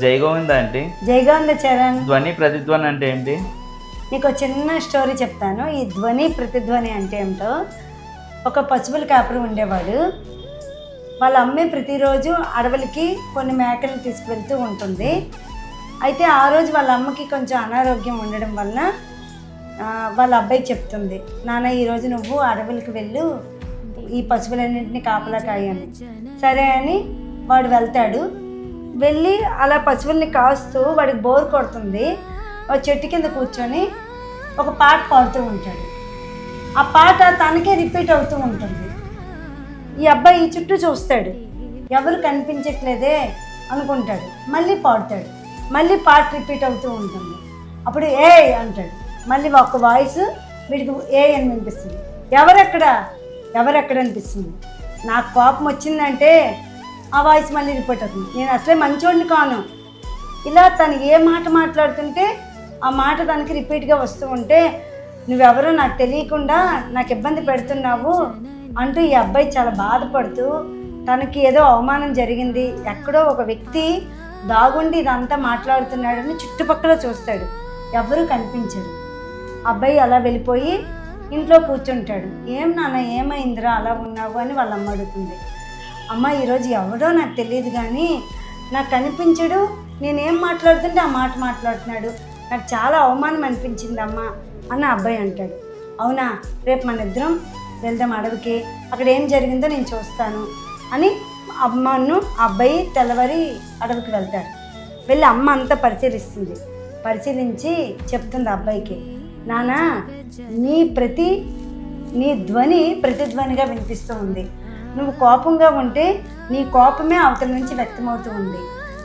జై గోవింద అంటే జయగోవింద చరణ్. ధ్వని ప్రతిధ్వని అంటే ఏంటి? నీకు ఒక చిన్న స్టోరీ చెప్తాను. ఈ ధ్వని ప్రతిధ్వని అంటే ఏమిటో ఒక పశువుల కాపురం ఉండేవాడు. వాళ్ళ అమ్మే ప్రతిరోజు అడవులకి కొన్ని మేకలు తీసుకువెళ్తూ ఉంటుంది. అయితే ఆ రోజు వాళ్ళ అమ్మకి కొంచెం అనారోగ్యం ఉండడం వలన వాళ్ళ అబ్బాయికి చెప్తుంది నాన్న ఈరోజు నువ్వు అడవులకు వెళ్ళు. ఈ పశువులన్నింటినీ కాపలా కాయని. సరే అని వాడు వెళ్తాడు. వెళ్ళి అలా పశువుల్ని కాస్తూ వాడికి బోర్ కొడుతుంది. ఒక చెట్టు కింద కూర్చొని ఒక పాట పాడుతూ ఉంటాడు. ఆ పాట తనకే రిపీట్ అవుతూ ఉంటుంది. ఈ అబ్బాయి ఈ చుట్టూ చూస్తాడు. ఎవరు కనిపించట్లేదే అనుకుంటాడు. మళ్ళీ పాడుతాడు. మళ్ళీ పాట రిపీట్ అవుతూ ఉంటుంది. అప్పుడు ఏ అంటాడు. మళ్ళీ ఒక వాయిస్ వీడికి ఏ అని వినిపిస్తుంది. ఎవరెక్కడ? ఎవరెక్కడ అనిపిస్తుంది? నాకు కోపం వచ్చిందంటే ఆ వాయిస్ మళ్ళీ రిపీట్ అవుతుంది. నేను అసలే మంచోడిని కాను. ఇలా తను ఏ మాట మాట్లాడుతుంటే ఆ మాట దానికి రిపీట్గా వస్తూ ఉంటే నువ్వెవరో నాకు తెలియకుండా నాకు ఇబ్బంది పెడుతున్నావు అంటూ ఈ అబ్బాయి చాలా బాధపడుతూ తనకి ఏదో అవమానం జరిగింది. ఎక్కడో ఒక వ్యక్తి దాగుండి ఇదంతా మాట్లాడుతున్నాడని చుట్టుపక్కల చూస్తాడు. ఎవరు కనిపించరు. అబ్బాయి అలా వెళ్ళిపోయి ఇంట్లో కూర్చుంటాడు. ఏం నాన్న ఏమైందిరా? అలా ఉన్నావు? అని వాళ్ళ అమ్మ అడుగుతుంది. అమ్మ ఈరోజు ఎవడో నాకు తెలియదు కానీ నాకు కనిపించడు నేనేం మాట్లాడుతుంటే ఆ మాట మాట్లాడుతున్నాడు. నాకు చాలా అవమానం అనిపించింది అమ్మ అని అబ్బాయి అంటాడు. అవునా రేపు మన ఇద్దరం వెళ్దాం అడవికి. అక్కడ ఏం జరిగిందో నేను చూస్తాను అని అమ్మను ఆ అబ్బాయి తెల్లవారి అడవికి వెళ్తాడు. వెళ్ళి అమ్మ అంతా పరిశీలిస్తుంది. పరిశీలించి చెప్తుంది ఆ అబ్బాయికి నానా నీ ప్రతి నీ ధ్వని ప్రతిధ్వనిగా వినిపిస్తూ ఉంది. నువ్వు కోపంగా ఉంటే నీ కోపమే అవతల నుంచి వ్యక్తమవుతూ ఉంది.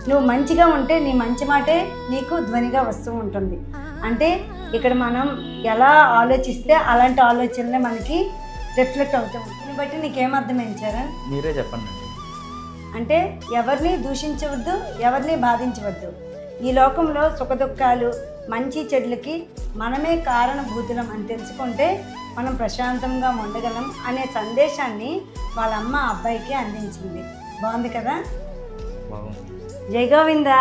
నువ్వు మంచిగా ఉంటే నీ మంచి మాటే నీకు ధ్వనిగా వస్తూ ఉంటుంది. అంటే ఇక్కడ మనం ఎలా ఆలోచిస్తే అలాంటి ఆలోచనలే మనకి రిఫ్లెక్ట్ అవుతూ ఉంటుంది దీన్ని బట్టి నీకేం అర్థమైంచారా మీరే చెప్పండి. అంటే ఎవరిని దూషించవద్దు ఎవరిని బాధించవద్దు. ఈ లోకంలో సుఖదుఖాలు మంచి చెడులకి మనమే కారణభూతులం అని తెలుసుకుంటే మనం ప్రశాంతంగా ఉండగలం అనే సందేశాన్ని వాళ్ళ అమ్మ అబ్బాయికి అందించింది. బాగుంది కదా? జై గోవిందా?